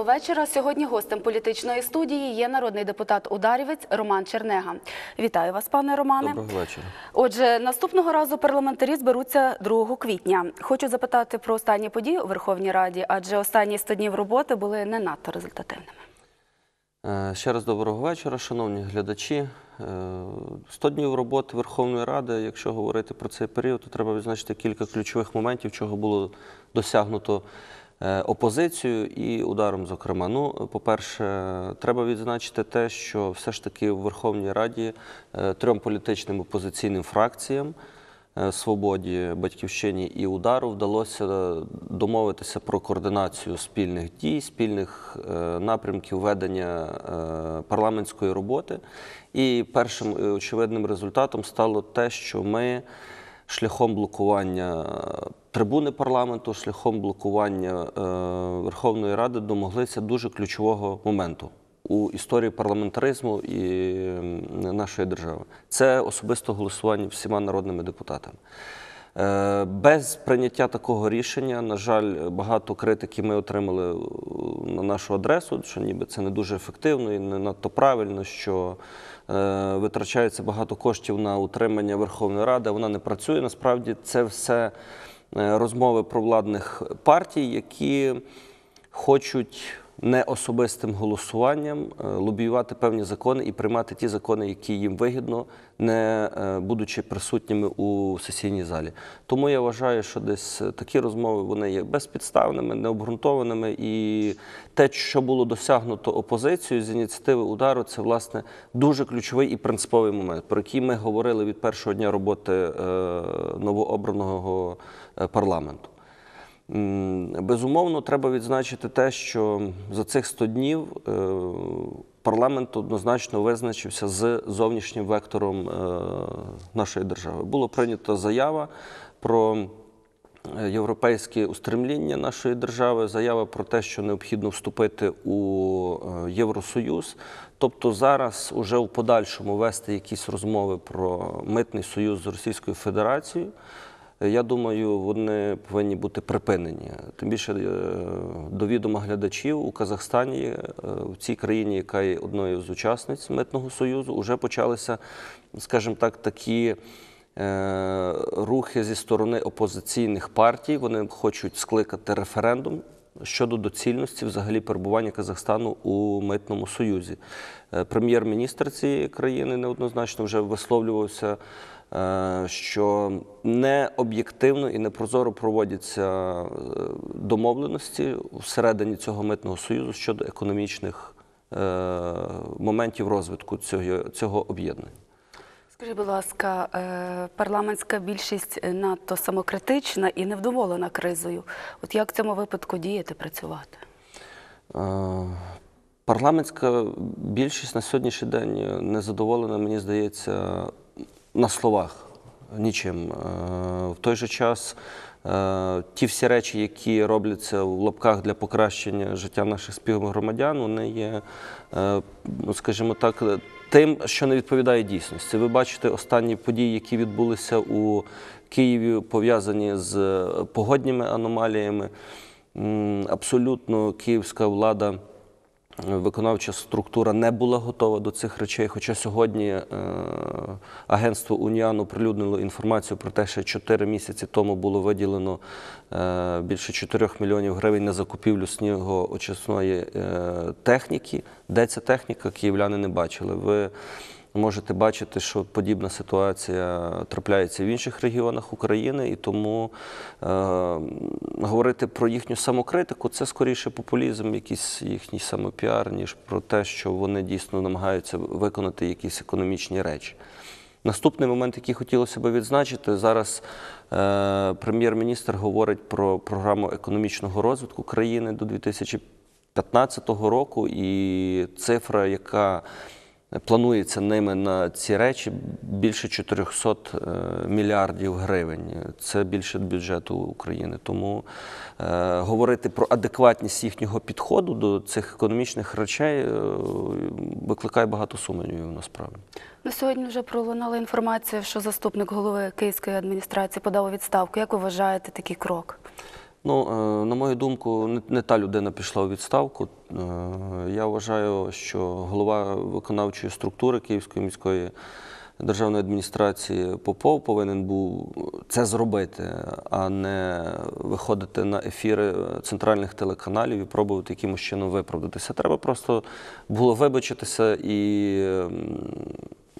Доброго вечора. Сьогодні гостем політичної студії є народний депутат Ударівець Роман Чернега. Вітаю вас, пане Романе. Доброго вечора. Отже, наступного разу парламентарі зберуться 2 квітня. Хочу запитати про останні події у Верховній Раді, адже останні 100 днів роботи були не надто результативними. Е, Ще раз доброго вечора, шановні глядачі. Е, 100 днів роботи Верховної Ради. Якщо говорити про цей період, то треба відзначити кілька ключових моментів, чого було досягнуто е, опозицією і ударом. Зокрема, ну, по-перше, треба відзначити те, що все ж таки в Верховній Раді е, трьом політичним опозиційним фракціям. е, Свободі, батьківщині і удару вдалося домовитися про координацію спільних дій, спільних напрямків ведення парламентської роботи. І першим очевидним результатом стало те, що ми шляхом блокування трибуни парламенту, шляхом блокування е, Верховної Ради домоглися дуже ключового моменту у історії парламентаризму і нашої держави. Це особисто голосування всіма народними депутатами. Е, Без прийняття такого рішення, на жаль, багато критики ми отримали е, на нашу адресу, що ніби це не дуже ефективно і не надто правильно, що витрачається багато коштів на утримання Верховної Ради. Вона не працює. Насправді це все розмови провладних партій, які хочуть не особистим голосуванням е, лобіювати певні закони і приймати ті закони, які їм вигідно, не е, будучи присутніми у сесійній залі. Тому я вважаю, що десь такі розмови вони є безпідставними, необґрунтованими. І те, що було досягнуто опозицією з ініціативи удару, це власне дуже ключовий і принциповий момент, про який ми говорили від першого дня роботи е, новообраного е, парламенту. Безумовно, треба відзначити те, що за цих 100 днів е, парламент однозначно визначився з зовнішнім вектором е, нашої держави. Було прийнято заява про е, європейське устремління нашої держави, заява про те, що необхідно вступити у е, Євросоюз. Тобто зараз уже в подальшому вести якісь розмови про митний союз з Російською Федерацією. Я думаю, вони повинні бути припинені. Тим більше е, до відома глядачів у Казахстані, е, в цій країні, яка є одною з учасниць митного союзу, вже почалися, скажімо так, такі е, рухи зі сторони опозиційних партій. Вони хочуть скликати референдум. Щодо доцільності взагалі перебування Казахстану у митному союзі, Е, прем'єр-міністр цієї країни неоднозначно вже висловлювався, е, що не об'єктивно і не прозоро проводяться е, домовленості всередині цього митного союзу щодо економічних моментів розвитку цього, цього об'єднання. Скажіть, будь ласка, е, парламентська більшість надто самокритична і невдоволена кризою. От як в цьому випадку діяти, працювати? Е, Парламентська більшість на сьогоднішній день не задоволена, мені здається, на словах нічим. Е, В той же час е, ті всі речі, які робляться в лапках для покращення життя наших співгромадян, вони є, е, ну, скажімо так, тим, що не відповідає дійсності. Ви бачите останні події, які відбулися у Києві, пов'язані з погодніми аномаліями. Абсолютно київська влада виконавча структура не була готова до цих речей. Хоча сьогодні е, агентство Уніан оприлюднило інформацію про те, що 4 місяці тому було виділено е, більше 4 мільйонів гривень на закупівлю снігоочисної е, техніки. Де ця техніка, київляни не бачили. Ви можете бачити, що подібна ситуація трапляється в інших регіонах України, і тому е, говорити про їхню самокритику це скоріше популізм, якийсь їхній самопіар, ніж про те, що вони дійсно намагаються виконати якісь економічні речі. Наступний момент, який хотілося б відзначити, зараз е, прем'єр-міністр говорить про програму економічного розвитку країни до 2015 року, і цифра, яка Планується ними на ці речі більше 400 е, мільярдів гривень. Це більше бюджету України. Тому е, говорити про адекватність їхнього підходу до цих економічних речей е, викликає багато сумнівів насправді. На сьогодні вже пролунала інформація, що заступник голови Київської адміністрації подав у відставку. Як ви вважаєте такий крок? Ну, е, на мою думку, не, та людина пішла у відставку. Е, Я вважаю, що голова виконавчої структури Київської міської державної адміністрації Попов повинен був це зробити, а не виходити на ефіри центральних телеканалів і пробувати якимось чином виправдатися. Треба просто було вибачитися і,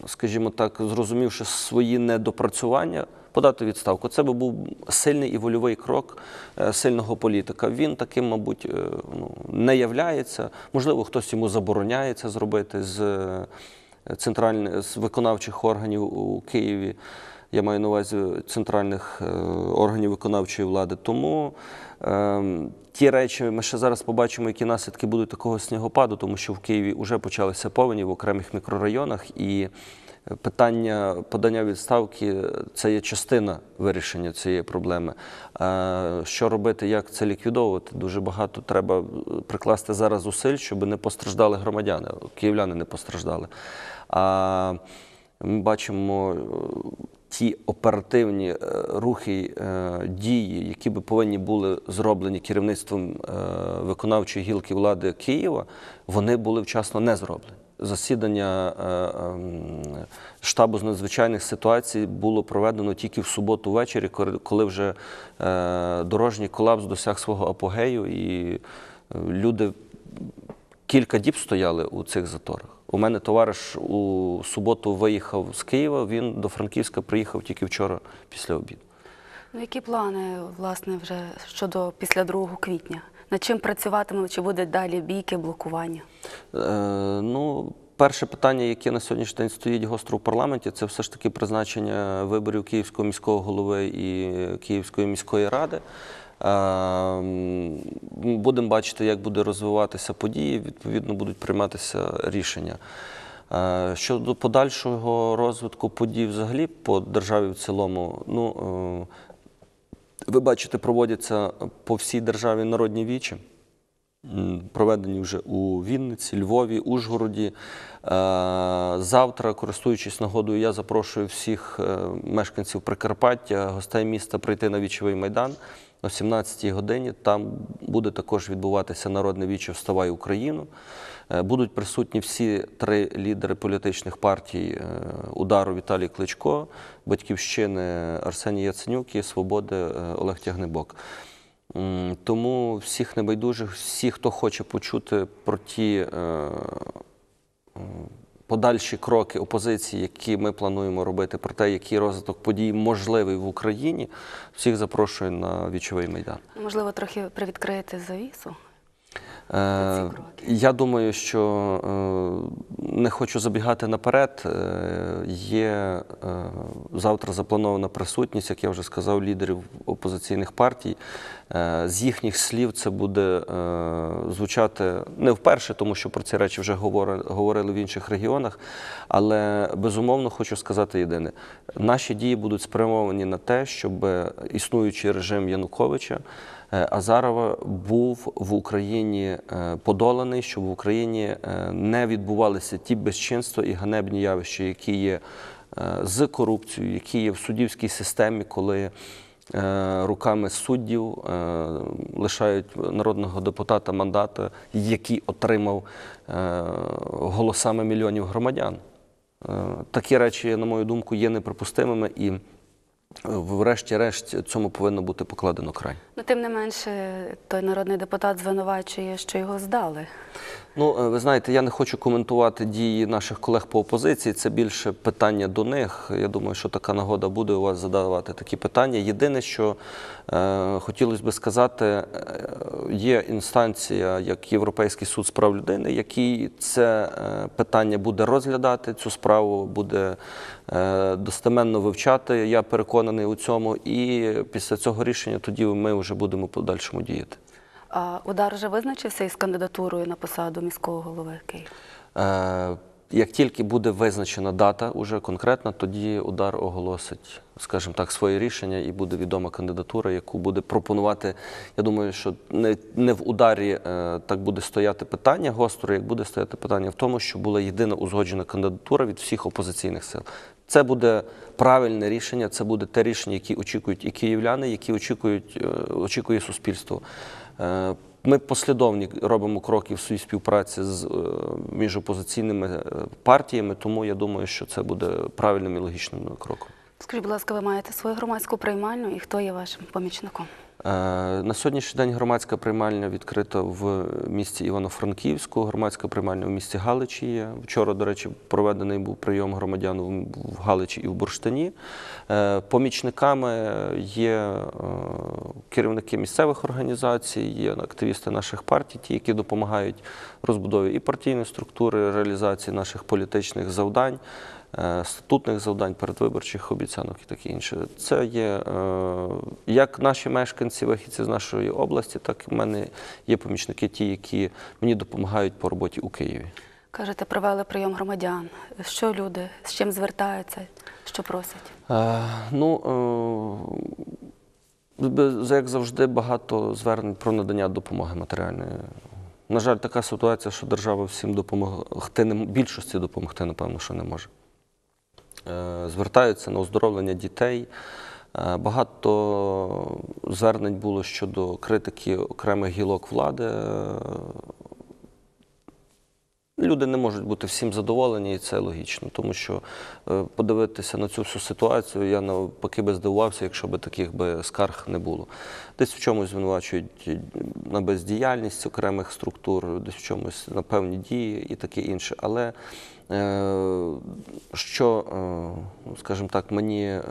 скажімо так, зрозумівши свої недопрацювання, подати відставку. Це би був сильний і вольовий крок е, сильного політика. Він таким, мабуть, е, ну, не являється. Можливо, хтось йому забороняє це зробити з е, з виконавчих органів у Києві. Я маю на увазі центральних органів виконавчої влади. Тому е, ті речі ми ще зараз побачимо, які наслідки будуть такого снігопаду, тому що в Києві вже почалися повені в окремих мікрорайонах, і питання подання відставки це є частина вирішення цієї проблеми. Е, Що робити, як це ліквідовувати? Дуже багато треба прикласти зараз зусиль, щоб не постраждали громадяни, київляни не постраждали. А ми бачимо е, ті оперативні е, рухи, е, дії, які би повинні були зроблені керівництвом е, виконавчої гілки влади Києва, вони були вчасно не зроблені. Засідання е, ем, штабу з надзвичайних ситуацій було проведено тільки в суботу ввечері, коли- вже е, дорожній колапс досяг свого апогею, і е, люди кілька діб стояли у цих заторах. У мене товариш у суботу виїхав з Києва, він до Франківська приїхав тільки вчора після обіду. Ну, які плани, власне, вже щодо після 2 квітня? Над чим працюватиме? Чи буде далі бійки, блокування? Е, ну, перше питання, яке на сьогоднішній день стоїть гостро в парламенті, це все ж таки призначення виборів Київського міського голови і Київської міської ради. Е, Будемо бачити, як буде розвиватися події, відповідно будуть прийматися рішення. Е, Щодо подальшого розвитку подій взагалі по державі в цілому, ну, ви бачите, проводяться по всій державі народні вічі. Проведені вже у Вінниці, Львові, Ужгороді. Е, Завтра, користуючись нагодою, я запрошую всіх е, мешканців Прикарпаття, гостей міста прийти на вічовий майдан о 17-й годині. Там буде також відбуватися народне віче Вставай Україну. Е, Будуть присутні всі три лідери політичних партій е, удару Віталій Кличко, Батьківщини Арсеній Яценюк і Свободи е, Олег Тягнебок. Тому всіх небайдужих, всі, хто хоче почути про ті подальші кроки опозиції, які ми плануємо робити, про те, який розвиток подій можливий в Україні, всіх запрошую на вічовий майдан. Можливо, трохи привідкрити завісу? Е. Я думаю, що е, не хочу забігати наперед. Е, Є завтра запланована присутність, як я вже сказав, лідерів опозиційних партій. З їхніх слів це буде звучати не вперше, тому що про ці речі вже говори- говорили в інших регіонах. Але безумовно хочу сказати єдине: наші дії будуть спрямовані на те, щоб існуючий режим Януковича. Е, Азарова був в Україні е, подоланий, щоб в Україні е, не відбувалися ті безчинства і ганебні явища, які є з корупцією, які є в суддівській системі, коли руками суддів лишають народного депутата мандата, який отримав голосами мільйонів громадян. Такі речі, на мою думку, є неприпустимими і, врешті-решт, цьому повинно бути покладено край. Ну, тим не менше, той народний депутат звинувачує, що його здали. Ну, е, ви знаєте, я не хочу коментувати дії наших колег по опозиції. Це більше питання до них. Я думаю, що така нагода буде у вас задавати такі питання. Єдине, що е, хотілося би сказати, е, є інстанція, як Європейський суд з прав людини, який це е, питання буде розглядати, цю справу буде е, достеменно вивчати. Я переконаний у цьому. І після цього рішення тоді ми вже будемо подальшому діяти. А удар вже визначився із кандидатурою на посаду міського голови Києва. Е, Як тільки буде визначена дата уже конкретна, тоді удар оголосить, скажімо так, своє рішення і буде відома кандидатура, яку буде пропонувати. Я думаю, що не, не в ударі е, так буде стояти питання гостро, як буде стояти питання в тому, що була єдина узгоджена кандидатура від всіх опозиційних сил. Це буде правильне рішення, це буде те рішення, яке очікують і київляни, які очікують, е, очікує суспільство. Е, Ми послідовні робимо кроки в своїй співпраці з е, між опозиційними е, партіями, тому я думаю, що це буде правильним і логічним кроком. Скажіть, будь ласка, ви маєте свою громадську приймальну і хто є вашим помічником? Е, На сьогоднішній день громадська приймальня відкрита в місті Івано-Франківську, громадська приймальня в місті Галичі є. Вчора, до речі, проведений був прийом громадян в- Галичі і в Бурштині. Е, Помічниками є е, керівники місцевих організацій, є активісти наших партій, ті, які допомагають розбудові і партійної структури, реалізації наших політичних завдань статутних завдань, передвиборчих обіцянок і таке інше. Це є е, як наші мешканці, вихідці з нашої області, так і в мене є помічники, ті, які мені допомагають по роботі у Києві. Кажете, провели прийом громадян. Що люди, з чим звертаються, що просять? Е, ну, е, як завжди, багато звернень про надання допомоги матеріальної. На жаль, така ситуація, що держава всім допомогти більшості допомогти, напевно, що не може. Е, Звертаються на оздоровлення дітей. Е, Багато звернень було щодо критики окремих гілок влади. Е, Люди не можуть бути всім задоволені, і це логічно, тому що подивитися на цю всю ситуацію, я навпаки би здивувався, якщо б таких би скарг не було. Десь в чомусь звинувачують на бездіяльність окремих структур, десь в чомусь на певні дії і таке інше. Але що, е, скажімо так, мені е,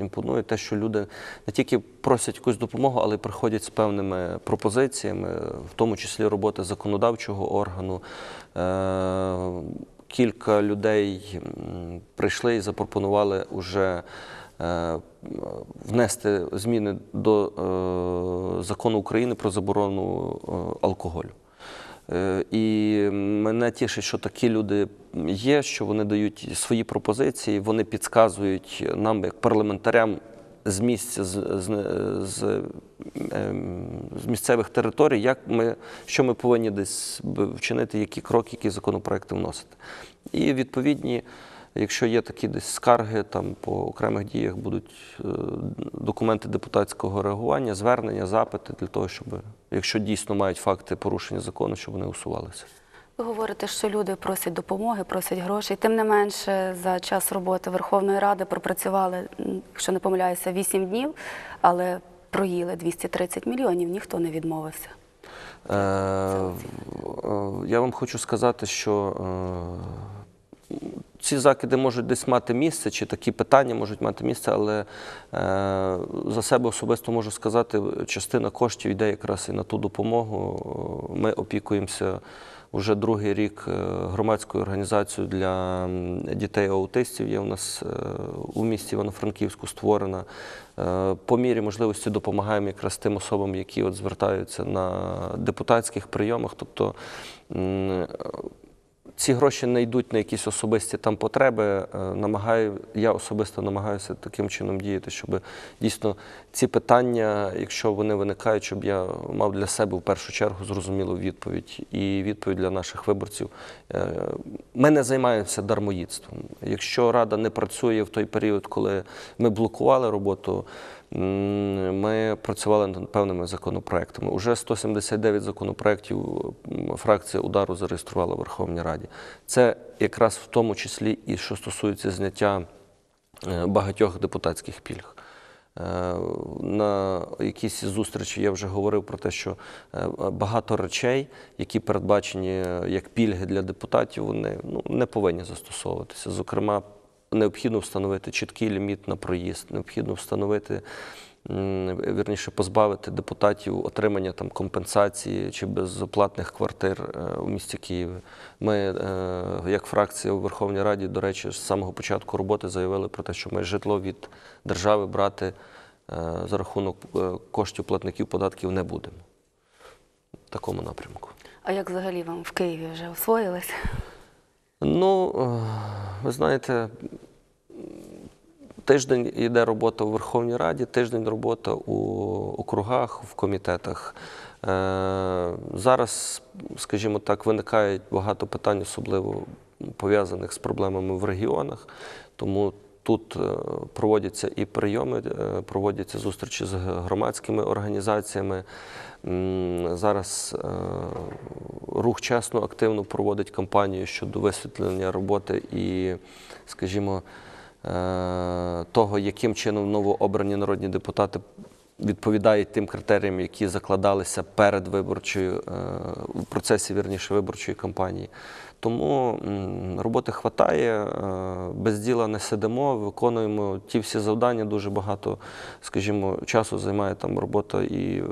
імпонує, те, що люди не тільки просять якусь допомогу, але й приходять з певними пропозиціями, в тому числі роботи законодавчого органу. Е, Кілька людей прийшли і запропонували уже е, внести зміни до е, закону України про заборону е, алкоголю. Е, І мене тішить, що такі люди є, що вони дають свої пропозиції, вони підказують нам, як парламентарям, з місця, з, з, з, ем, з місцевих територій, як ми, що ми повинні десь вчинити, які кроки, які законопроекти вносити. І відповідні, якщо є такі десь скарги там по окремих діях, будуть е, документи депутатського реагування, звернення, запити для того, щоб, якщо дійсно мають факти порушення закону, щоб вони усувалися. Ви говорите, що люди просять допомоги, просять грошей. Тим не менше, за час роботи Верховної Ради пропрацювали, якщо не помиляюся, 8 днів, але проїли 230 мільйонів, ніхто не відмовився. Е, е, Я вам хочу сказати, що е, ці закиди можуть десь мати місце, чи такі питання можуть мати місце, але е, за себе особисто можу сказати, частина коштів йде якраз і на ту допомогу. Ми опікуємося вже другий рік е, громадською організацією для дітей-аутистів. Є у нас е, у місті Івано-Франківську створена. Е, По мірі можливості допомагаємо якраз тим особам, які от звертаються на депутатських прийомах. Тобто ці гроші не йдуть на якісь особисті там потреби. Е, Намагаю, я особисто намагаюся таким чином діяти, щоб дійсно ці питання, якщо вони виникають, щоб я мав для себе в першу чергу зрозумілу відповідь і відповідь для наших виборців. Е, Ми не займаємося дармоїдством. Якщо рада не працює в той період, коли ми блокували роботу. Ми працювали над певними законопроектами. Уже 179 законопроєктів м, фракція удару зареєструвала в Верховній Раді. Це якраз в тому числі і що стосується зняття е, багатьох депутатських пільг. Е, На якійсь зустрічі я вже говорив про те, що е, багато речей, які передбачені як пільги для депутатів, вони ну, не повинні застосовуватися. Зокрема, необхідно встановити чіткий ліміт на проїзд, необхідно встановити. Вірніше позбавити депутатів отримання там компенсації чи безоплатних квартир е, у місті Києві. Ми, е, як фракція у Верховній Раді, до речі, з самого початку роботи заявили про те, що ми житло від держави брати е, за рахунок коштів платників податків не будемо. В такому напрямку. А як взагалі вам в Києві вже освоїлися? Ну, е, ви знаєте, тиждень йде робота у Верховній Раді, тиждень робота у округах, в комітетах. Е, Зараз, скажімо так, виникають багато питань, особливо пов'язаних з проблемами в регіонах. Тому тут е, проводяться і прийоми, е, проводяться зустрічі з громадськими організаціями. Зараз е, рух чесно активно проводить кампанію щодо висвітлення роботи і, скажімо, того, яким чином новообрані народні депутати відповідають тим критеріям, які закладалися перед виборчою в процесі вірніше виборчої кампанії. Тому роботи хватає, е, без діла не сидимо, виконуємо ті всі завдання. Дуже багато, скажімо, часу займає там робота і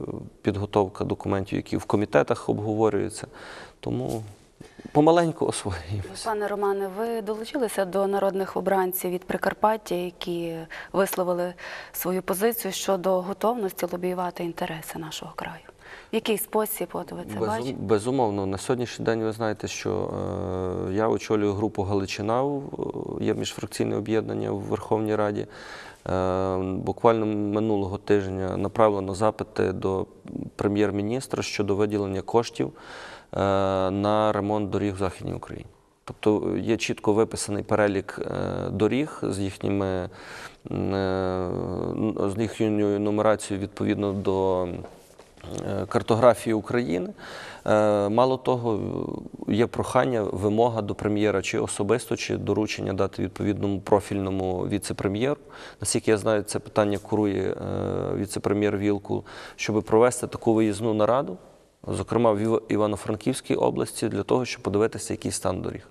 підготовка документів, які в комітетах обговорюються. Тому помаленьку освоюємося. Пане Романе, ви долучилися до народних обранців від Прикарпаття, які висловили свою позицію щодо готовності лобіювати інтереси нашого краю. В який спосіб от ви це Безум- бачите? Безумовно, на сьогоднішній день ви знаєте, що е, я очолюю групу Галичина, в- є міжфракційне об'єднання в Верховній Раді. Е, буквально минулого тижня направлено запити до прем'єр-міністра щодо виділення коштів е, на ремонт доріг в Західній Україні. Тобто є чітко виписаний перелік е, доріг з їхніми е, з їхньою нумерацією відповідно до е, картографії України. Е, Мало того, є прохання, вимога до прем'єра чи особисто, чи доручення дати відповідному профільному віце-прем'єру. Наскільки я знаю, це питання курує е, віце-прем'єр Вілкул, щоб провести таку виїзну нараду, зокрема в Іва- Івано-Франківській області, для того, щоб подивитися, який стан доріг.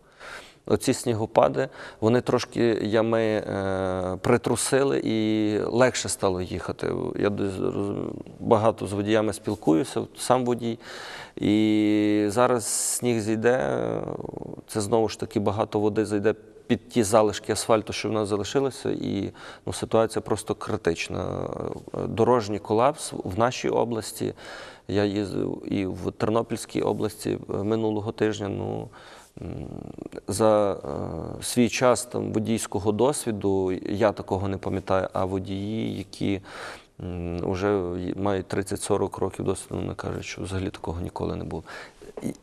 Оці снігопади, вони трошки ями е, притрусили і легше стало їхати. Я багато з водіями спілкуюся, сам водій. І зараз сніг зійде, це знову ж таки багато води зайде під ті залишки асфальту, що в нас залишилося, і ну, ситуація просто критична. Дорожній колапс в нашій області. Я їздив і в Тернопільській області е, минулого тижня. Ну, за е, свій час там, водійського досвіду я такого не пам'ятаю, а водії, які вже мають 30-40 років досвіду, вони кажуть, що взагалі такого ніколи не було.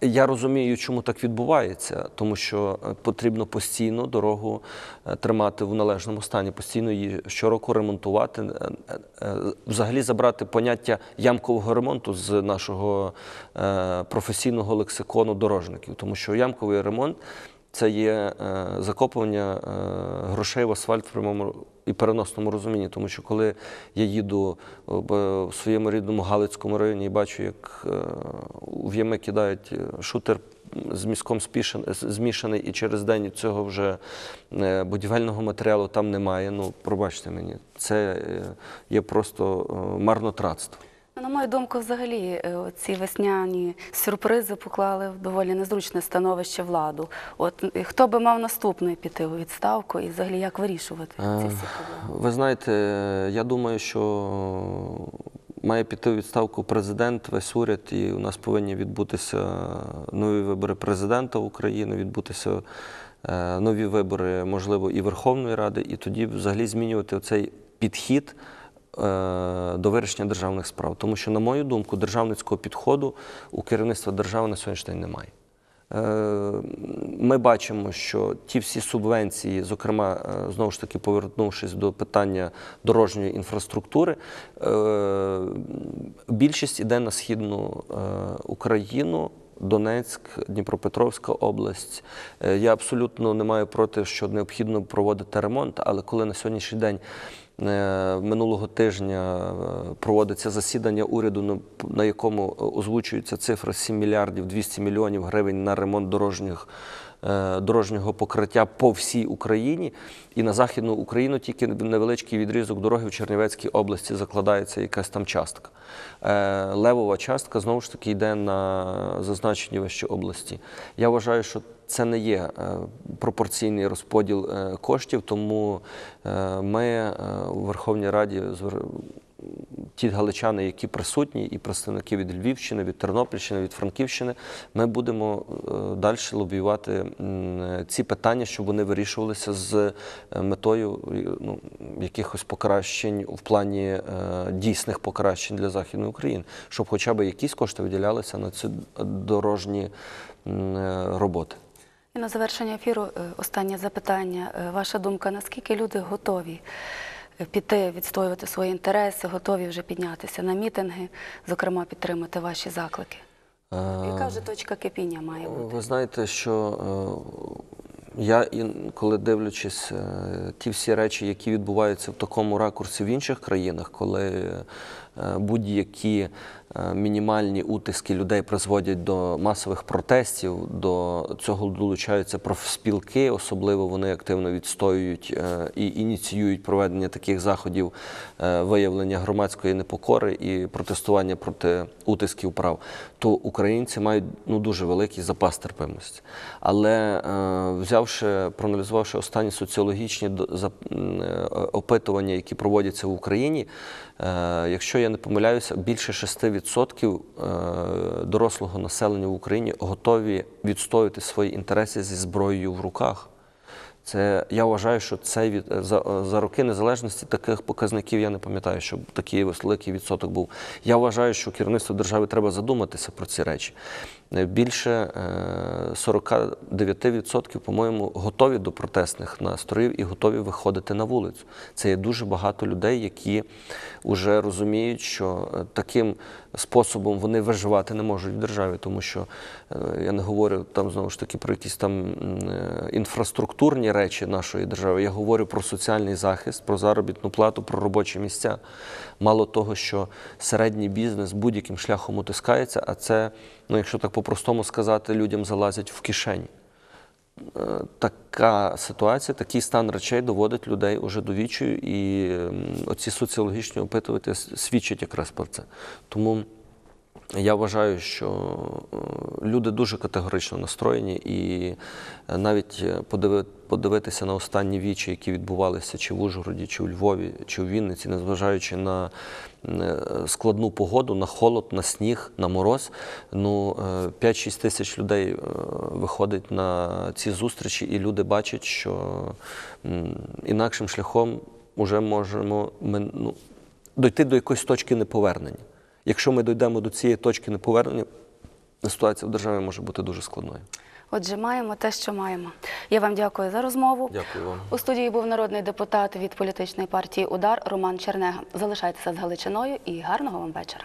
Я розумію, чому так відбувається, тому що е, потрібно постійно дорогу е, тримати в належному стані, постійно її щороку ремонтувати, е, взагалі забрати поняття ямкового ремонту з нашого професійного лексикону дорожників, тому що ямковий ремонт це є е, закопування е, грошей в асфальт в прямому і переносному розумінні. Тому що коли я їду е, в своєму рідному Галицькому районі і бачу, як в ями кидають шутер з міском змішаний, і через день цього вже будівельного матеріалу там немає. Ну, пробачте мені, це є просто марнотратство. Ну, На мою думку, взагалі е, ці весняні сюрпризи поклали в доволі незручне становище владу. От е, хто би мав наступний піти у відставку і взагалі як вирішувати ці всі проблеми? Ви знаєте, я думаю, що має піти у відставку президент, весь уряд, і у нас повинні відбутися нові вибори президента України, відбутися е, нові вибори, можливо, і Верховної Ради, і тоді взагалі змінювати цей підхід. Е, До вирішення державних справ, тому що, на мою думку, державницького підходу у керівництва держави на сьогоднішній день немає. Е, Ми бачимо, що ті всі субвенції, зокрема, е, знову ж таки, повернувшись до питання дорожньої інфраструктури, більшість іде на східну Україну. Донецьк, Дніпропетровська область. Я абсолютно не маю проти, що необхідно проводити ремонт, але коли на сьогоднішній день минулого тижня е, проводиться засідання уряду, на- якому озвучується цифра 7 мільярдів 200 мільйонів гривень на ремонт дорожніх. Е, Дорожнього покриття по всій Україні, і на Західну Україну тільки невеличкий відрізок дороги в Чернівецькій області закладається якась там частка. Е, Левова частка знову ж таки йде на зазначені вищі області. Я вважаю, що це не є е, пропорційний розподіл коштів, тому ми у Верховній Раді ті галичани, які присутні, і представники від Львівщини, від Тернопільщини, від Франківщини, ми будемо далі лобіювати ці питання, щоб вони вирішувалися з е, метою е, ну, якихось покращень в плані е, дійсних покращень для Західної України, щоб хоча б якісь кошти виділялися на ці дорожні е, роботи. І на завершення ефіру е, останнє запитання. Е, Ваша думка, наскільки люди готові е, піти, відстоювати свої інтереси, готові вже піднятися на мітинги, зокрема підтримати ваші заклики? Яка вже точка кипіння має бути? Ви знаєте, що е, я інколи дивлячись е, ті всі речі, які відбуваються в такому ракурсі в інших країнах, коли е, будь-які е, мінімальні утиски людей призводять до масових протестів, до цього долучаються профспілки, особливо вони активно відстоюють е, і ініціюють проведення таких заходів е, виявлення громадської непокори і протестування проти утисків прав, то українці мають ну дуже великий запас терпимості. Але е, взявши, проаналізувавши останні соціологічні е, опитування, які проводяться в Україні, е, якщо я не помиляюся, більше 6% е, дорослого населення в Україні готові відстоювати свої інтереси зі зброєю в руках. Це я вважаю, що це від за, за роки незалежності таких показників я не пам'ятаю, щоб такий великий відсоток був. Я вважаю, що керівництво держави треба задуматися про ці речі. Е, Більше е, 49%, по-моєму, готові до протестних настроїв і готові виходити на вулицю. Це є дуже багато людей, які вже розуміють, що е, таким способом вони виживати не можуть в державі, тому що е, я не говорю там знову ж таки про якісь там е, інфраструктурні речі нашої держави. Я говорю про соціальний захист, про заробітну плату, про робочі місця. Мало того, що середній бізнес будь-яким шляхом утискається, а це, ну якщо так по-простому сказати, людям залазять в кишені. Е, Така ситуація, такий стан речей доводить людей уже до вічі і оці соціологічні опитувати свідчать якраз про це. Тому я вважаю, що е, люди дуже категорично настроєні, і е, навіть е, подивитися на останні вічі, які відбувалися чи в Ужгороді, чи у Львові, чи у Вінниці, незважаючи на складну погоду, на холод, на сніг, на мороз. Ну, е, 5-6 тисяч людей виходить на ці зустрічі, і люди бачать, що інакшим шляхом вже можемо ми, ну, дойти до якоїсь точки неповернення. Якщо ми дійдемо до цієї точки неповернення, ситуація в державі може бути дуже складною. Отже, маємо те, що маємо. Я вам дякую за розмову. Дякую вам. У студії був народний депутат від політичної партії Удар Роман Чернега. Залишайтеся з Галичиною і гарного вам вечора.